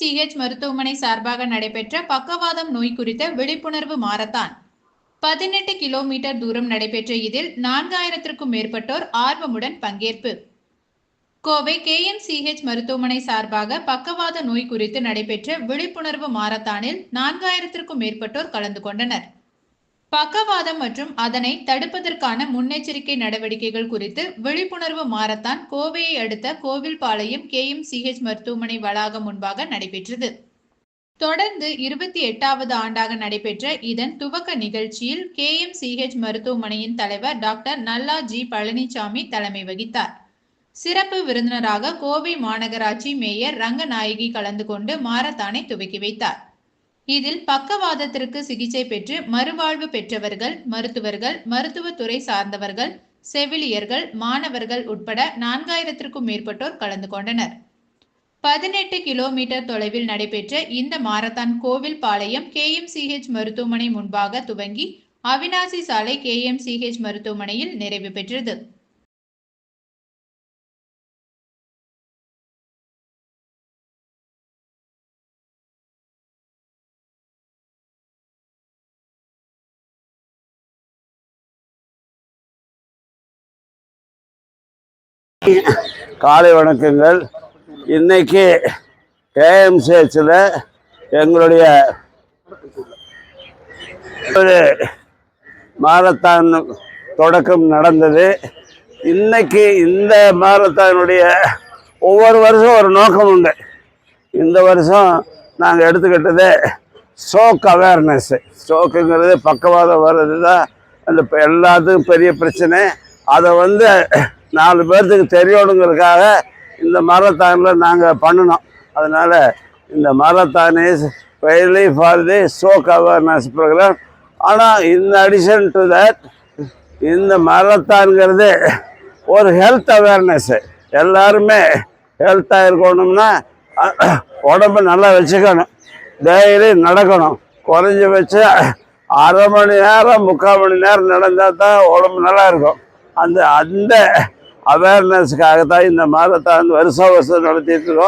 CH மருத்துவமனை சார்பாக நடைபெற்ற பக்கவாதம் நோய் குறித்த விழிப்புணர்வு மாரத்தான். பதினெட்டு கிலோமீட்டர் தூரம் நடைபெற்ற இதில் நான்காயிரத்திற்கும் மேற்பட்டோர் ஆர்வமுடன் பங்கேற்பு. கோவை கேஎம்சிஹெச் மருத்துவமனை சார்பாக பக்கவாத நோய் குறித்து நடைபெற்ற விழிப்புணர்வு மாரத்தானில் நான்காயிரத்திற்கும் மேற்பட்டோர் கலந்து கொண்டனர். பக்கவாதம் மற்றும் அதனை தடுப்பதற்கான முன்னெச்சரிக்கை நடவடிக்கைகள் குறித்து விழிப்புணர்வு மாரத்தான் கோவையை அடுத்த கோவில்பாளையம் கேஎம்சிஹெச் மருத்துவமனை வளாகம் முன்பாக நடைபெற்றது. தொடர்ந்து இருபத்தி எட்டாவது ஆண்டாக நடைபெற்ற இதன் துவக்க நிகழ்ச்சியில் கேஎம்சிஹெச் மருத்துவமனையின் தலைவர் டாக்டர் நல்லா ஜி பழனிசாமி தலைமை வகித்தார். சிறப்பு விருந்தினராக கோவை மாநகராட்சி மேயர் ரங்கநாயகி கலந்து கொண்டு மாரத்தானை துவக்கி வைத்தார். இதில் பக்கவாதத்திற்கு சிகிச்சை பெற்று மறுவாழ்வு பெற்றவர்கள் மருத்துவர்கள் மருத்துவத்துறை சார்ந்தவர்கள் செவிலியர்கள் மாணவர்கள் உட்பட நான்காயிரத்திற்கும் மேற்பட்டோர் கலந்து கொண்டனர். பதினெட்டு கிலோமீட்டர் தொலைவில் நடைபெற்ற இந்த மாரத்தான் கோவில் பாளையம் கேஎம்சிஹெச் மருத்துவமனை முன்பாக துவங்கி அவினாசி சாலை கேஎம்சிஹெச் மருத்துவமனையில் நிறைவு பெற்றது. காலை வணக்கங்கள். இன்னைக்கு கேஎம்சிஹெச்சில் எங்களுடைய ஒரு மாரத்தான் தொடக்கம் நடந்தது. இன்னைக்கு இந்த மாரத்தானுடைய ஒவ்வொரு வருஷம் ஒரு நோக்கம் உண்டு. இந்த வருஷம் நாங்கள் எடுத்துக்கிட்டது ஸ்ட்ரோக் அவேர்னஸ். ஸ்ட்ரோக்குங்கிறது பக்கவாதம் வர்றது தான் அந்த எல்லாத்துக்கும் பெரிய பிரச்சனை. அதை வந்து நாலு பேர்த்துக்கு தெரியணுங்கிறதுக்காக இந்த மாரத்தானில் நாங்கள் பண்ணினோம். அதனால் இந்த marathon is வெயிலி for the stroke awareness program ஆனால் இன் அடிஷன் டு தட் இந்த மாரத்தான்ங்கிறது ஒரு ஹெல்த் அவேர்னஸ்ஸு எல்லாருமே ஹெல்த்தாக இருக்கணும்னா உடம்பு உடம்ப நல்லா வச்சுக்கணும். டெய்லி நடக்கணும். குறைஞ்சபட்சம் அரை மணி நேரம் முக்கால் மணி நேரம் நடந்தால் தான் உடம்பு நல்லா இருக்கும். அந்த அந்த அவேர்னஸ்க்காக தான் இந்த மாரத்தான் வருஷம் வருஷம் நடத்திட்டு இருக்கோம்.